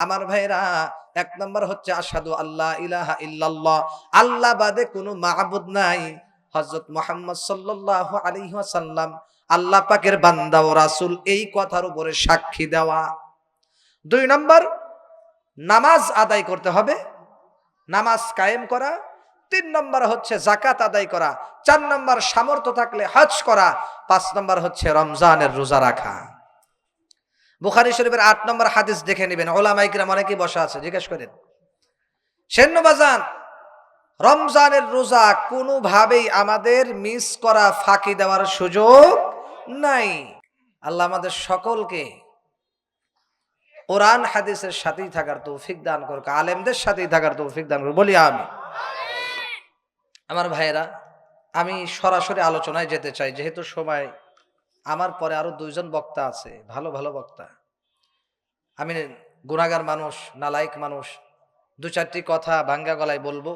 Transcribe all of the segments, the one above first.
আমার ভাইরা এক নম্বর হচ্ছে আসাদু আল্লাহ ইলাহা ইল্লাল্লাহ। আল্লাহ বাদে কোনো মাহবুদ নাই। হজরত মোহাম্মদ সাল্লাল্লাহু আলাইহি ওয়াসাল্লাম আল্লাহ পাকের বান্দা ও রাসুল এই কথার উপরে সাক্ষী দেওয়া। দুই নম্বর, নামাজ আদায় করতে হবে, নামাজ কায়েম করা। তিন নম্বর হচ্ছে জাকাত আদায় করা। চার নম্বর সামর্থ্য থাকলে হজ করা। পাঁচ নম্বর হচ্ছে রমজানের রোজা রাখা। বুখারি শরীফের আট নম্বর হাদিস দেখে নেবেন। ওলামাইকরাম অনেকেই বসা আছে, জিজ্ঞেস করেন। সেন্নবাজান, রমজানের রোজা কোনোভাবেই আমাদের মিস করা, ফাঁকি দেওয়ার সুযোগ নাই। আল্লাহ আমাদের সকলকে কোরআন হাদিসের সাথেই থাকার তৌফিক দান করুক, আলেমদের সাথেই থাকার তৌফিক দান করুক। বলি আমি আমার ভাইয়েরা, আমি সরাসরি আলোচনায় যেতে চাই, যেহেতু সময় আমার পরে আরও দুইজন বক্তা আছে, ভালো ভালো বক্তা। আমি গুণাগার মানুষ নালাইক মানুষ, দু চারটি কথা ভাঙ্গা গলায় বলব।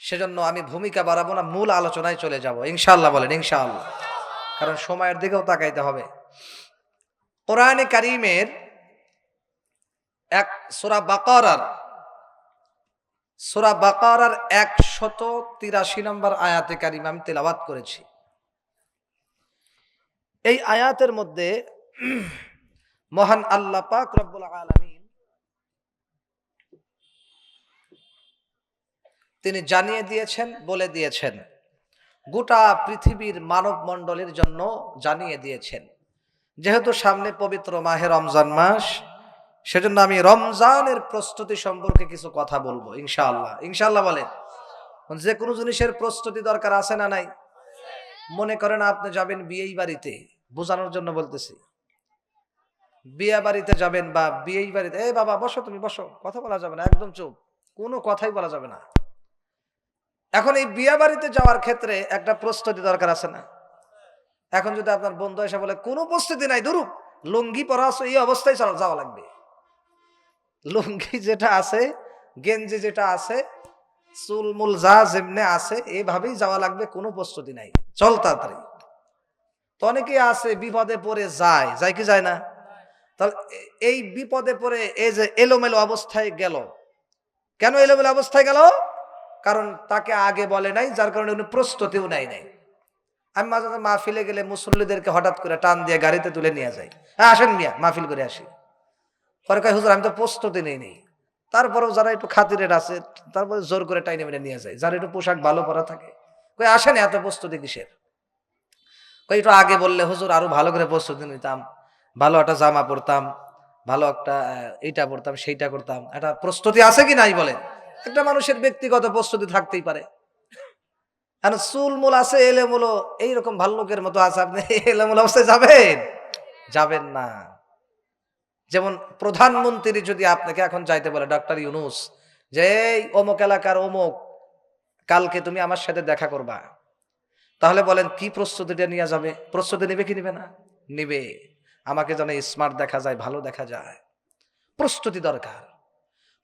সেজন্য আমি ভূমিকা বাড়াবো না, মূল আলোচনায় চলে যাব। ইনশাল্লাহ বলেন, ইনশাআল্লাহ। কারণ সময়ের দিকেও তাকাইতে হবে। কোরআনে কারিমের এক, সোরা বাকারার সোরা বাকারার একশত তিরাশি নম্বর আয়াতে কারিম আমি তেলাবাত করেছি। এই আয়াতের মধ্যে মহান আল্লাহ পাক রব্বুল আলামিন তিনি জানিয়ে দিয়েছেন, বলে দিয়েছেন। গোটা পৃথিবীর মানব মণ্ডলীর জন্য জানিয়ে দিয়েছেন। যেহেতু সামনে পবিত্র মাহে রমজান মাস, সেজন্য আমি রমজানের প্রস্তুতি সম্পর্কে কিছু কথা বলব, ইনশাআল্লাহ। ইনশাআল্লাহ বলেন, যে কোনো জিনিসের প্রস্তুতি দরকার আছে না নাই? মনে করেন আপনি যাবেন বিয়েই বাড়িতে, বোঝানোর জন্য বলতেছি। বিয়ে বাড়িতে যাবেন বা বিয়েই বাড়িতে এই বাবা, বসো তুমি, বসো, কথা বলা যাবে না, একদম চুপ, কোনো কথাই বলা যাবে না। এখন এই বিয়ে বাড়িতে যাওয়ার ক্ষেত্রে একটা প্রস্তুতি দরকার আছে না? এখন যদি আপনার বন্ধু এসে বলে, কোনো প্রস্তুতি নাই, ধরুক, লুঙ্গি পরা আছে, এই অবস্থায় যাওয়া লাগবে। লুঙ্গি যেটা আছে, গেঞ্জি যেটা আছে চুলমুল যা যেমনে আছে এইভাবেই যাওয়া লাগবে, কোনো প্রস্তুতি নাই। চল তাড়াতাড়ি। তো অনেকেই আছে, বিপদে পড়ে যায়। যায় কি যায় না? তাহলে এই বিপদে পড়ে এই যে এলোমেলো অবস্থায় গেল। কেন এলোমেলো অবস্থায় গেল? কারণ তাকে আগে বলে নাই, যার কারণে উনি প্রস্তুতিও নাই নাই। আমি মাঝে মাঝে মাহফিলে গেলে মুসল্লিদেরকে হঠাৎ করে টান দিয়ে গাড়িতে তুলে নিয়ে যাই। হ্যাঁ আসেন মিয়া, মাহফিল করে আসি। পরে কয়, হুজুর, আমি তো প্রস্তুতি নেই নেই তারপরেও যারা একটু খাতিরের আছে, তারপরে জোর করে টাইনে মেনে নিয়ে যায়। যারা একটু পোশাক ভালো পরা থাকে। কই, আসেন এত প্রস্তুতি কিসের? কই, একটু আগে বললে, হুজুর, আরও ভালো করে প্রস্তুতি নিতাম। ভালো একটা জামা পরতাম, ভালো একটা এইটা পড়তাম সেইটা করতাম। একটা প্রস্তুতি আছে কি নাই বলে একটা মানুষের ব্যক্তিগত প্রস্তুতি থাকতেই পারে। এখন চুল মূল আছে এলেমুলো এইরকম ভাল্লুকের মতো আছে, আপনি এলেমুল অবস্থায় যাবেন? যাবেন না। যেমন প্রধানমন্ত্রী যদি আপনাকে এখন যাইতে বলে, ডক্টর ইউনুস, যে, এই অমুক এলাকার অমুক, কালকে তুমি আমার সাথে দেখা করবা। তাহলে বলেন, কি প্রস্তুতিটা নিয়ে যাবে? প্রস্তুতি নেবে কি নেবে না? নিবে। আমাকে যেন স্মার্ট দেখা যায়, ভালো দেখা যায়। প্রস্তুতি দরকার।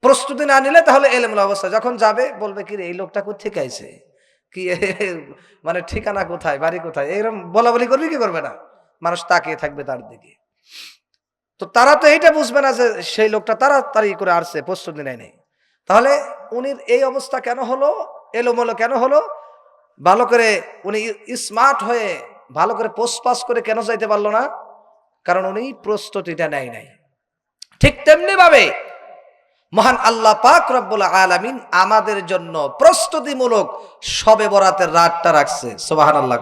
প্রস্তুতি না নিলে তাহলে এলেমুল অবস্থা। যখন যাবে, বলবে, কি এই লোকটা কোথেকে আইছে? কি মানে ঠিকানা কোথায়, বাড়ি কোথায়? এরকম বলা বলি করবে কি করবে না? মানুষ তাকিয়ে থাকবে তার দিকে। তো তারা তো এইটা বুঝবে না যে সেই লোকটা তারা তাড়াতাড়ি করে আসছে, প্রস্তুতি নেয় নেই। তাহলে উনির এই অবস্থা কেন হলো, এলোমেলো কেন হলো? ভালো করে উনি স্মার্ট হয়ে ভালো করে পোস্ট পাস করে কেন যাইতে পারল না? কারণ উনি প্রস্তুতিটা নেয় নাই। ঠিক তেমনি ভাবে মহান আল্লাহ পাক রব্বুল আলামিন আমাদের জন্য প্রস্তুতিমূলক সবে বরাতের রাতটা রাখছে। সোবাহান আল্লাহ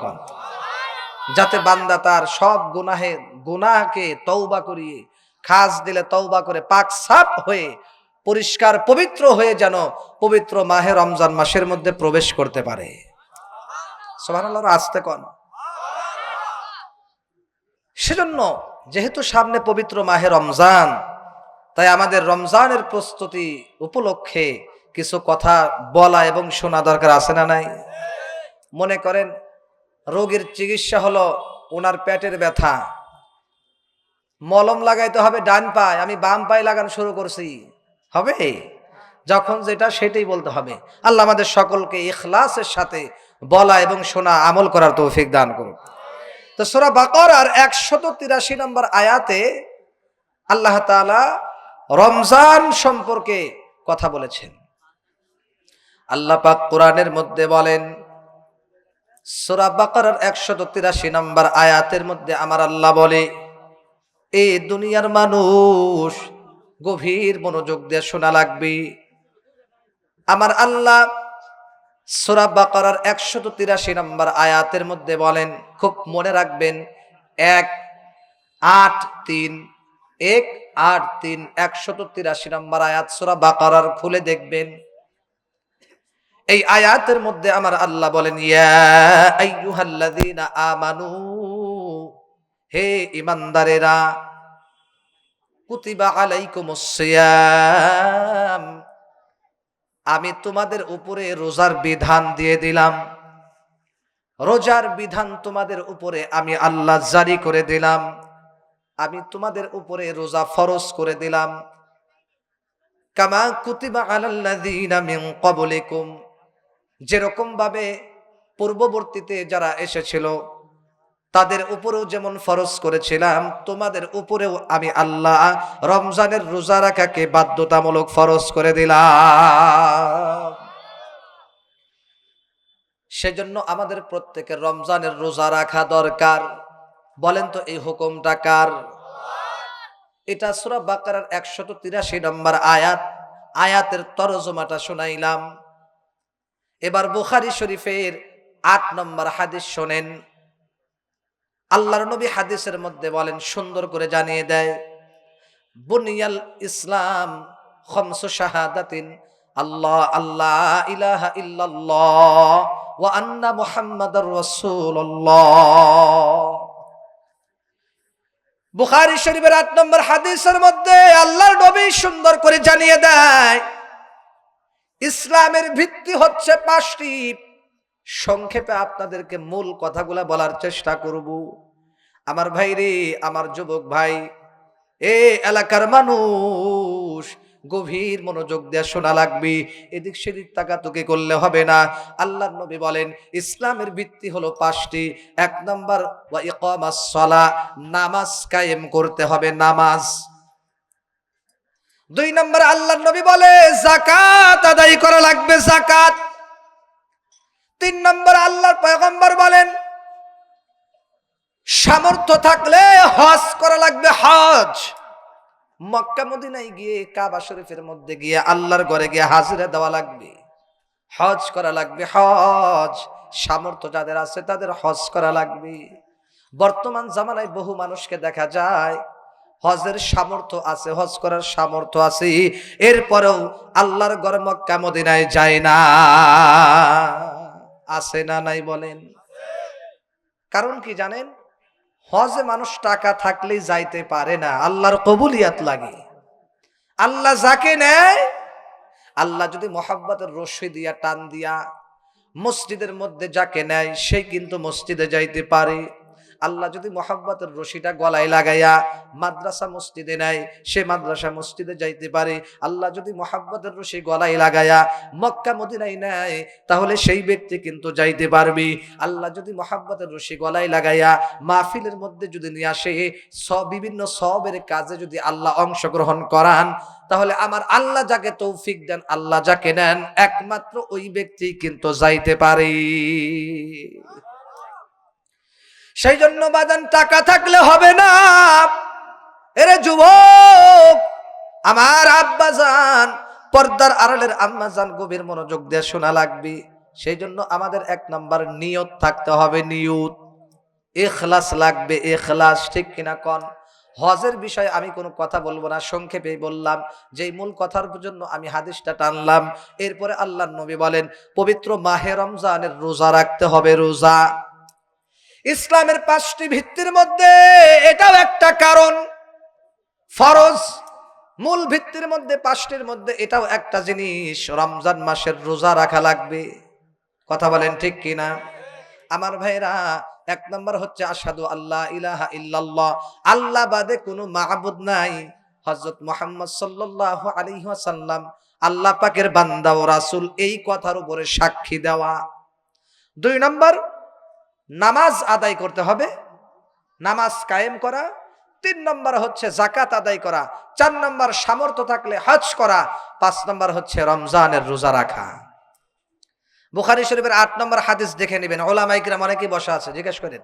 যাতে বান্দা তার সব গুনাহে গুনাহকে তৌবা করিয়ে, খাস দিলে তৌবা করে, পাক সাপ হয়ে, পরিষ্কার পবিত্র হয়ে যেন পবিত্র মাহে রমজান মাসের মধ্যে প্রবেশ করতে পারে। আসতে কন। সেজন্য যেহেতু সামনে পবিত্র মাহে রমজান, তাই আমাদের রমজানের প্রস্তুতি উপলক্ষে কিছু কথা বলা এবং শোনা দরকার আছে না নাই? মনে করেন, রোগীর চিকিৎসা হলো ওনার পেটের ব্যথা। মলম লাগাইতে হবে, ডান পায়ে। আমি বাম পায়ে লাগানো শুরু করছি। হবে? যখন যেটা সেটাই বলতে হবে। আল্লাহ আমাদের সকলকে ইখলাসের সাথে বলা এবং শোনা, আমল করার তৌফিক দান করুন তো সোরা বাকর আর একশত তিরাশি নম্বর আয়াতে আল্লাহ তাআলা রমজান সম্পর্কে কথা বলেছেন। আল্লাহ পাক কোরআনের মধ্যে বলেন, সূরা বাকারার একশত তিরাশি নম্বর আয়াতের মধ্যে আমার আল্লাহ বলে এই দুনিয়ার মানুষ গভীর মনোযোগ দিয়ে শোনা লাগবে। আমার আল্লাহ সোরা বাকারার একশত তিরাশি নম্বর আয়াতের মধ্যে বলেন, খুব মনে রাখবেন, এক, আট, তিন, এক, আট, তিন, একশত তিরাশি নম্বর আয়াত সোরা বাকারার খুলে দেখবেন। এই আয়াতের মধ্যে আমার আল্লাহ বলেন, ইয়া আইয়ুহাল্লাযীনা আমানু হে ইমানদারেরা, কুতিবা আলাইকুমুস সিয়াম। আমি তোমাদের উপরে রোজার বিধান দিয়ে দিলাম। রোজার বিধান তোমাদের উপরে আমি আল্লাহ জারি করে দিলাম। আমি তোমাদের উপরে রোজা ফরজ করে দিলাম। কামা কুতিবা আলাল্লাযীনা মিন ক্বাবলিকুম। যেরকম ভাবে পূর্ববর্তীতে যারা এসেছিল তাদের উপরেও যেমন ফরজ করেছিলাম, তোমাদের উপরেও আমি আল্লাহ রমজানের রোজা রাখাকে বাধ্যতামূলক ফরজ করে দিলাম। সেজন্য আমাদের প্রত্যেকের রমজানের রোজা রাখা দরকার। বলেন তো, এই হুকুমটা কার? এটা সুরা বাকারার একশত তিরাশি নম্বর আয়াত। আয়াতের তরজমাটা শোনাইলাম। এবার বুখারি শরীফের আট নম্বর হাদিস শোনেন। আল্লাহর নবী হাদিসের মধ্যে বলেন, সুন্দর করে জানিয়ে দেয়, বুনিয়াল ইসলাম খমসু শাহাদাতিন, আল্লাহ আল্লাহ, ইলাহা ইল্লাল্লাহ, ওয়া আন্না মুহাম্মাদার রাসূলুল্লাহ। বুখারী শরীফের আট নম্বর হাদিসের মধ্যে আল্লাহর নবী সুন্দর করে জানিয়ে দেয়, ইসলামের ভিত্তি হচ্ছে পাঁচটি সংক্ষেপে আপনাদেরকে মূল কথাগুলো বলার চেষ্টা করব। আমার ভাই রে, আমার যুবক ভাই, এ এলাকার মানুষ, গভীর মনোযোগ দিয়ে শোনা লাগবে। এদিক সেদিক তাকা তাকাতুকি করলে হবে না। আল্লাহ নবী বলেন, ইসলামের ভিত্তি হলো পাঁচটি। এক নম্বর সালা, নামাজ কায়েম করতে হবে, নামাজ। দুই নম্বর আল্লাহ নবী বলে জাকাত আদায় করা লাগবে জাকাত তিন নম্বর আল্লাহর পয়গম্বর বলেন, সামর্থ্য থাকলে হজ করা লাগবে হজ। মক্কা মদিনায় গিয়ে, কাবা শরীফের মধ্যে গিয়ে, আল্লাহর ঘরে গিয়ে হাজিরা দেওয়া লাগবে। হজ করা লাগবে হজ। সামর্থ্য যাদের আছে তাদের হজ করা লাগবে। বর্তমান জামানায় বহু মানুষকে দেখা যায়, হজের সামর্থ্য আছে, হজ করার সামর্থ্য আছে, এরপরেও আল্লাহর ঘর মক্কা মদিনায় যায় না। আছে না নাই বলেন? কারণ কি জানেন? হজে মানুষ টাকা থাকলেই যাইতে পারে না, আল্লাহর কবুলিয়াত লাগে। আল্লাহ যাকে নেয়, আল্লাহ যদি মোহাব্বতের রশি দিয়া, টান দিয়া, মসজিদের মধ্যে যাকে নেয়, সে কিন্তু মসজিদে যাইতে পারে। আল্লাহ যদি মোহাব্বতের রশিটা গলায় লাগাইয়া মাদ্রাসা মসজিদে নেয়, সে মাদ্রাসা মসজিদে যাইতে পারে। আল্লাহ যদি মোহাব্বতের রশি গলায় লাগাইয়া মক্কা মদিনায় নেয়, তাহলে সেই ব্যক্তি কিন্তু যাইতে পারবে। আল্লাহ যদি মোহাব্বতের রশি গলায় লাগাইয়া মাহফিলের মধ্যে যদি নিয়ে আসে সব বিভিন্ন সবের কাজে যদি আল্লাহ অংশগ্রহণ করান, তাহলে আমার আল্লাহ যাকে তৌফিক দেন, আল্লাহ যাকে নেন, একমাত্র ওই ব্যক্তি কিন্তু যাইতে পারে। সেই জন্য বাজান, টাকা থাকলে হবে না। এরে যুবক, আমার আব্বা যান পর্দার আড়ালের আম্মা যান গভীর মনোযোগ দিয়ে শোনা লাগবে। সেই জন্য আমাদের এক নাম্বার নিয়ত থাকতে হবে, নিয়ত। এখলাস লাগবে এখলাস ঠিক কিনা কন? হজের বিষয়ে আমি কোনো কথা বলব না, সংক্ষেপে বললাম। যেই মূল কথার জন্য আমি হাদিসটা টানলাম, এরপরে আল্লাহ নবী বলেন, পবিত্র মাহে রমজানের রোজা রাখতে হবে, রোজা। ইসলামের পাঁচটি ভিত্তির মধ্যে এটাও একটা কারণ। ফরজ মূল ভিত্তির মধ্যে, পাঁচটির মধ্যে এটাও একটা জিনিস, রমজান মাসের রোজা রাখা লাগবে। কথা বলেন ঠিক কিনা আমার ভাইরা এক নম্বর হচ্ছে আসাদু আল্লাহ ইলাহা ইল্লাল্লাহ। আল্লাহ বাদে কোনো মাহবুদ নাই। হজরত মোহাম্মদ সাল্লাহ আলিহাসাল্লাম আল্লাহ পাকের বান্দা ও রাসুল এই কথার উপরে সাক্ষী দেওয়া। দুই নম্বর নামাজ আদায় করতে হবে। নামাজ কায়েম করা। তিন নম্বর হচ্ছে জাকাত আদায় করা। চার নম্বর সামর্থ্য থাকলে হজ করা। পাঁচ নম্বর হচ্ছে রমজানের রোজা রাখা। বুখারি শরীফের আট নম্বর হাদিস দেখে নেবেন। ওলামাইকরাম অনেকেই বসা আছে, জিজ্ঞেস করেন।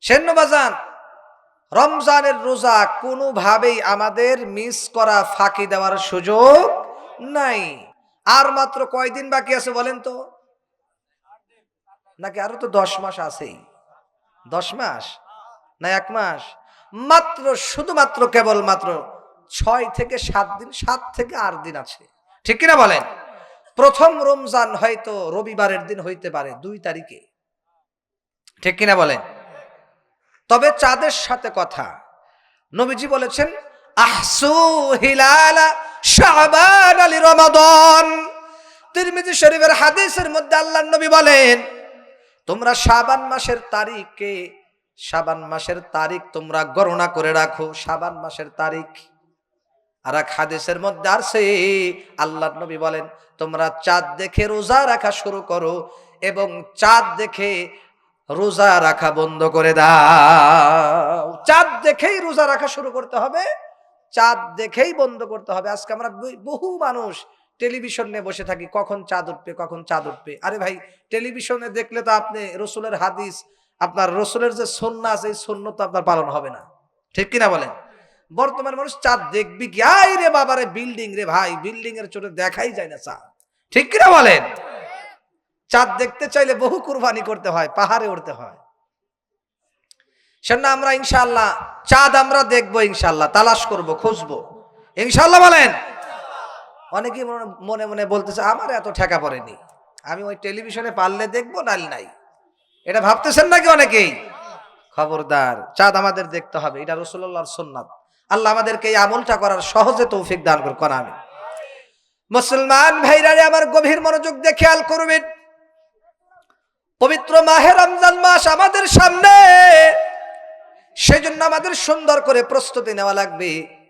সেন্নবাজান রমজানের রোজা কোনোভাবেই আমাদের মিস করা, ফাঁকি দেওয়ার সুযোগ নাই। আর মাত্র কয়দিন বাকি আছে বলেন তো? নাকি আরও তো দশ মাস আছেই? দশ মাস? না এক মাস? মাত্র, শুধুমাত্র কেবল মাত্র ছয় থেকে সাত দিন, সাত থেকে আট দিন আছে। ঠিক কিনা বলেন? প্রথম রমজান হয়তো রবিবারের দিন হইতে পারে, দুই তারিখে। ঠিক কিনা বলেন? তবে চাঁদের সাথে কথা। নবীজি বলেছেন, আহসু হিলালা শাবান আলী রমাদন। তিরমিজি শরীফের হাদিসের মধ্যে আল্লাহ নবী বলেন তোমরা শাবান মাসের তারিখে, শাবান মাসের তারিখ তোমরা গণনা করে রাখো। শাবান মাসের তারিখ। আর এক হাদিসের মধ্যে আসছে আল্লাহ নবী বলেন, তোমরা চাঁদ দেখে রোজা রাখা শুরু করো এবং চাঁদ দেখে রোজা রাখা বন্ধ করে দাও। চাঁদ দেখেই রোজা রাখা শুরু করতে হবে, চাঁদ দেখেই বন্ধ করতে হবে। আজকে আমরা বহু মানুষ টেলিভিশন বসে থাকি, কখন চাঁদ উঠবে, কখন চাঁদ উঠবে। আরে ভাই, টেলিভিশনে দেখলে তো আপনি রসুলের হাদিস, আপনার রসুলের যে সন্না আছে, এই সন্ন্য তো আপনার পালন হবে না। ঠিক কিনা বলেন? বর্তমান মানুষ চাঁদ দেখবি কি? আই রে বাবারে, বিল্ডিং রে ভাই, বিল্ডিং এর চোটে দেখাই যায় না চাঁদ। ঠিক কিনা বলেন? চাঁদ দেখতে চাইলে বহু কুরবানি করতে হয়, পাহাড়ে উঠতে হয়। সেজন্য আমরা ইনশাল্লাহ চাঁদ আমরা দেখব ইনশাল্লাহ তালাশ করব, খুঁজবো। ইনশাল্লাহ বলেন অনেকেই মনে- মনে বলতেছে, আমার এত ঠেকা পড়েনি। আমি ওই টেলিভিশনে পারলে দেখব নাল নাই। এটা ভাবতেছেন নাকি অনেকেই? খবরদার, চাঁদ আমাদের দেখতে হবে। এটা রসুল্লাহর সুন্নাত। আল্লাহ আমাদেরকে এই আমলটা করার সহজে তৌফিক দান করা আমি মুসলমান ভাইরারে আমার গভীর মনোযোগ দিয়ে খেয়াল করবেন। পবিত্র মাহে রমজান মাস আমাদের সামনে। সেজন্য আমাদের সুন্দর করে প্রস্তুতি নেওয়া লাগবে।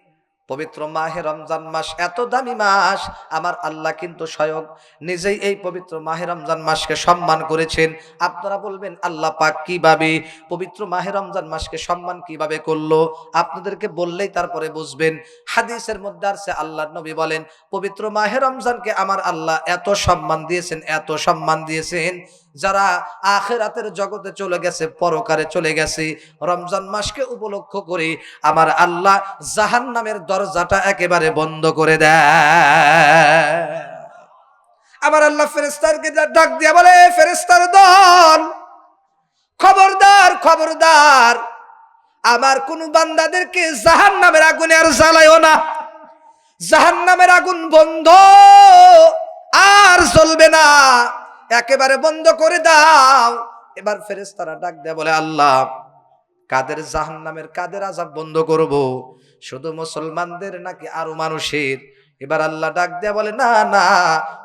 পবিত্র মাহে রমজান মাস, এত দামি মাস। আমার আল্লাহ কিন্তু স্বয়ং নিজেই এই পবিত্র মাহে রমজান মাসকে সম্মান করেছেন। আপনারা বলবেন, আল্লাহ পাক কীভাবে পবিত্র মাহে রমজান মাসকে সম্মান কীভাবে করল? আপনাদেরকে বললেই তারপরে বুঝবেন। হাদিসের মধ্যে আছে আল্লাহ নবী বলেন, পবিত্র মাহে রমজানকে আমার আল্লাহ এত সম্মান দিয়েছেন, এত সম্মান দিয়েছেন যারা আখেরাতের জগতে চলে গেছে, পরকারে চলে গেছে, রমজান মাসকে উপলক্ষ করে আমার আল্লাহ জাহান নামের দরজাটা একেবারে বন্ধ করে দেয়। আমার আল্লাহ ফেরেস্তারকে ডাক দিয়া বলে ফেরেস্তার দল, খবরদার খবরদার, আমার কোন বান্দাদেরকে জাহান নামের আগুনে আর জ্বালাইও না। জাহান নামের আগুন বন্ধ, আর জ্বলবে না। একেবারে বন্ধ করে দাও। এবার ফেরেস্তারা ডাক দেয়, বলে, আল্লাহ, কাদের জাহান নামের কাদের আজাব বন্ধ করব? শুধু মুসলমানদের নাকি আরও মানুষের? এবার আল্লাহ ডাক দেয়া বলে, না না,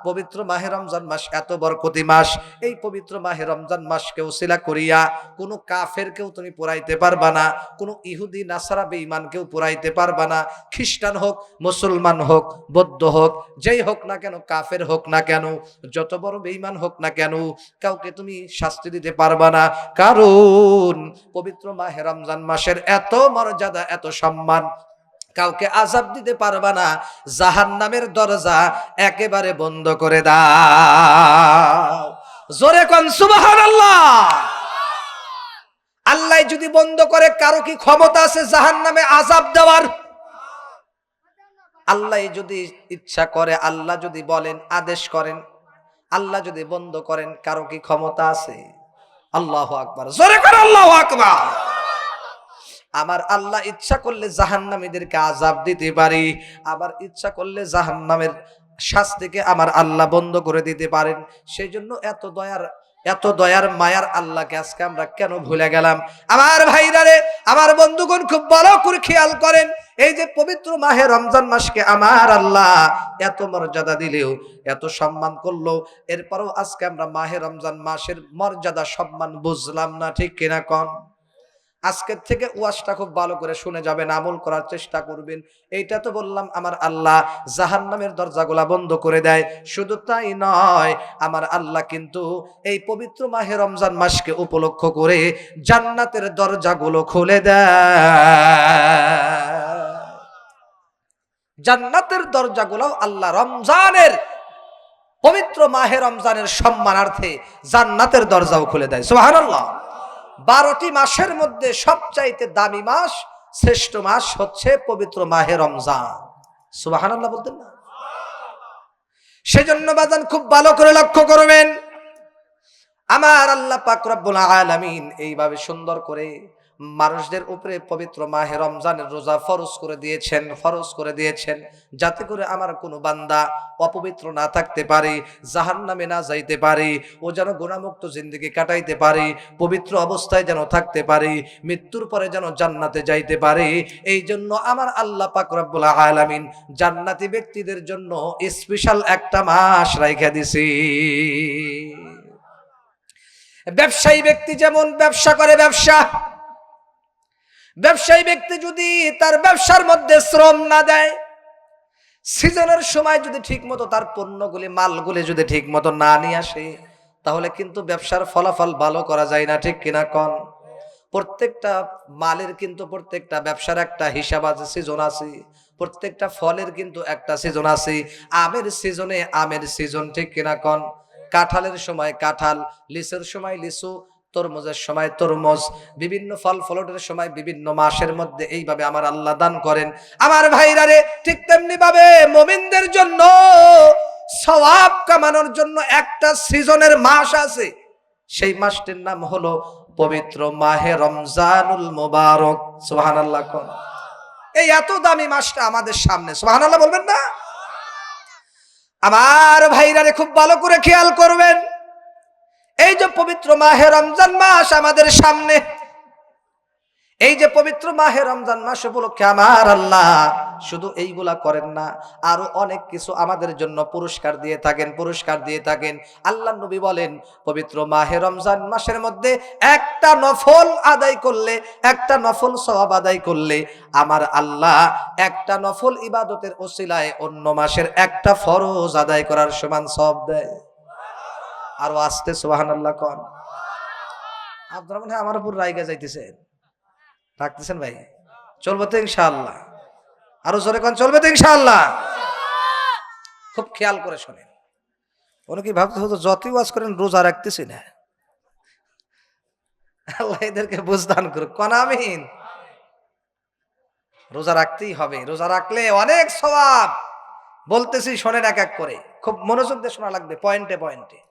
পবিত্র মাহে রমজান মাস এত বরকতি মাস। এই পবিত্র মাহে রমজান মাসকে উসিলা করিয়া কোনো কাফের কেউ তুমি পুরাইতে পারবা না, কোনো ইহুদি, নাসারা, বেঈমান কেউ পুরাইতে পারবা না। খ্রিস্টান হোক, মুসলমান হোক, বৌদ্ধ হোক, যেই হোক না কেন, কাফের হোক না কেন, যত বড় বেঈমান হোক না কেন, কাউকে তুমি শাস্তি দিতে পারবা না। কারণ পবিত্র মাহে রমজান মাসের এত মর্যাদা, এত সম্মান কাউকে আজাব দিতে পারবা না জাহান নামের দরজা একেবারে বন্ধ করে দাও। জোরে কন সুবাহান আল্লাহ আল্লাহ যদি বন্ধ করে, কারও কি ক্ষমতা আছে জাহান নামে আজাব দেওয়ার? আল্লাহ যদি ইচ্ছা করে, আল্লাহ যদি বলেন, আদেশ করেন, আল্লাহ যদি বন্ধ করেন, কারও কি ক্ষমতা আছে? আল্লাহ আকবার। জোরে করে আল্লাহ আকবার। আমার আল্লাহ ইচ্ছা করলে জাহান্নামীদেরকে আজাব দিতে পারি, আবার ইচ্ছা করলে জাহান্নামের শাস্তিকে আমার আল্লাহ বন্ধ করে দিতে পারেন। সেই জন্য এত দয়ার এত দয়ার মায়ার আল্লাহকে আজকে আমরা কেন ভুলে গেলাম? আমার ভাইরা রে, আমার বন্ধুগণ খুব ভালো করে খেয়াল করেন, এই যে পবিত্র মাহে রমজান মাসকে আমার আল্লাহ এত মর্যাদা দিলেও, এত সম্মান করল, এরপরও আজকে আমরা মাহে রমজান মাসের মর্যাদা, সম্মান বুঝলাম না, ঠিক কিনা কন? আজকের থেকে ওয়াজটা খুব ভালো করে শুনে যাবেন, আমল করার চেষ্টা করবেন। এইটা তো বললাম আমার আল্লাহ জাহান নামের দরজাগুলা বন্ধ করে দেয়। শুধু তাই নয়, আমার আল্লাহ কিন্তু এই পবিত্র মাহে রমজান মাসকে উপলক্ষ করে জান্নাতের দরজাগুলো খুলে দেয়। জান্নাতের দরজাগুলো আল্লাহ রমজানের, পবিত্র মাহে রমজানের সম্মানার্থে জান্নাতের দরজাও খুলে দেয়। সুবহানাল্লাহ। বারোটি মাসের মধ্যে সবচাইতে দামি মাস, শ্রেষ্ঠ মাস হচ্ছে পবিত্র মাহে রমজান। সুবহানাল্লাহ বলতেন না? সেজন্য বাজান খুব ভালো করে লক্ষ্য করবেন। আমার আল্লাহ পাক রব্বুল আলামিন এইভাবে সুন্দর করে মানুষদের উপরে পবিত্র মাহে রমজানের রোজা ফরজ করে দিয়েছেন, ফরজ করে দিয়েছেন। যাতে করে আমার কোনো বান্দা অপবিত্র না থাকতে পারে জাহান নামে না যাইতে পারে, ও যেন গুণামুক্ত জিন্দগি কাটাইতে পারে, পবিত্র অবস্থায় যেন থাকতে পারে, মৃত্যুর পরে যেন জান্নাতে যাইতে পারে। এই জন্য আমার আল্লাহ পাক রব্বুল আলামিন জান্নাতি ব্যক্তিদের জন্য স্পেশাল একটা মাস রাইখা দিছি। ব্যবসায়ী ব্যক্তি যেমন ব্যবসা করে ব্যবসা ব্যবসায়ী ব্যক্তি যদি তার ব্যবসার মধ্যে শ্রম না দেয়, সিজনের সময় যদি ঠিক মতো তার পণ্যগুলি, মালগুলি যদি ঠিক মতো না নিয়ে আসে, তাহলে কিন্তু ব্যবসার ফলাফল ভালো করা যায় না, ঠিক কিনা কন? প্রত্যেকটা মালের কিন্তু প্রত্যেকটা ব্যবসার একটা হিসাব আছে, সিজন আছে। প্রত্যেকটা ফলের কিন্তু একটা সিজন আছে। আমের সিজনে আমের সিজন, ঠিক কিনা কন? কাঁঠালের সময় কাঁঠাল, লিচুর সময় লিচু তরমুজের সময় তরমুজ, বিভিন্ন ফল ফলটের সময় বিভিন্ন মাসের মধ্যে এইভাবে আমার আল্লাহ দান করেন। আমার ভাইরা রে, ঠিক তেমনি ভাবে মোমিনদের জন্য সওয়াব কামানোর জন্য একটা সিজনের মাস আছে। সেই মাসটির নাম হলো পবিত্র মাহে রমজানুল মোবারক। সুবহানাল্লাহ কোন। এই এত দামি মাসটা আমাদের সামনে, সুবহানাল্লাহ বলবেন না? আমার ভাইরা রে, খুব ভালো করে খেয়াল করবেন। এই যে পবিত্র মাহে রমজান মাস আমাদের সামনে, এই যে পবিত্র মাহে রমজান মাস উপলক্ষে আমার আল্লাহ শুধু এইগুলা করেন না, আরও অনেক কিছু আমাদের জন্য পুরস্কার দিয়ে থাকেন, পুরস্কার দিয়ে থাকেন। আল্লাহ নবী বলেন, পবিত্র মাহে রমজান মাসের মধ্যে একটা নফল আদায় করলে, একটা নফল সওয়াব আদায় করলে আমার আল্লাহ একটা নফল ইবাদতের ওসিলায় অন্য মাসের একটা ফরজ আদায় করার সমান সব দেয়। আরও আসতে সোহান আল্লাহ কন। আপনারা মনে হয় আমার উপর রাইগা যাইতেছেন রাখতেছেন ভাই। চলবে তো ইনশাআল্লাহ। আরও জোরে কন, চলবে তো ইনশাআল্লাহ। খুব খেয়াল করে শোনেন। ওরা কি ভাবতে হতো যতই ওয়াজ করেন, রোজা রাখতেছি না। আল্লাহ এদেরকে বুঝদান করুক। কন, আমিন। রোজা রাখতেই হবে। রোজা রাখলে অনেক সওয়াব। বলতেছি শোনেন এক এক করে। খুব মনোযোগ দিয়ে শোনা লাগবে, পয়েন্টে পয়েন্টে।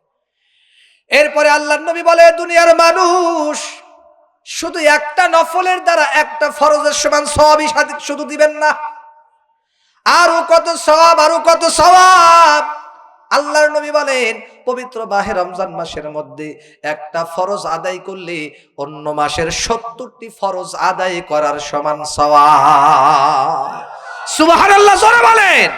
এরপরে আল্লাহ নবী বলে, দুনিয়ার মানুষ শুধু একটা নফলের দ্বারা একটা ফরজের সমান সবই শুধু দিবেন না। আরও কত সব আরও কত সবাব আল্লাহর নবী বলেন, পবিত্র বাহে রমজান মাসের মধ্যে একটা ফরজ আদায় করলে অন্য মাসের সত্তরটি ফরজ আদায় করার সমান সুবহানাল্লাহ, জোরে বলেন।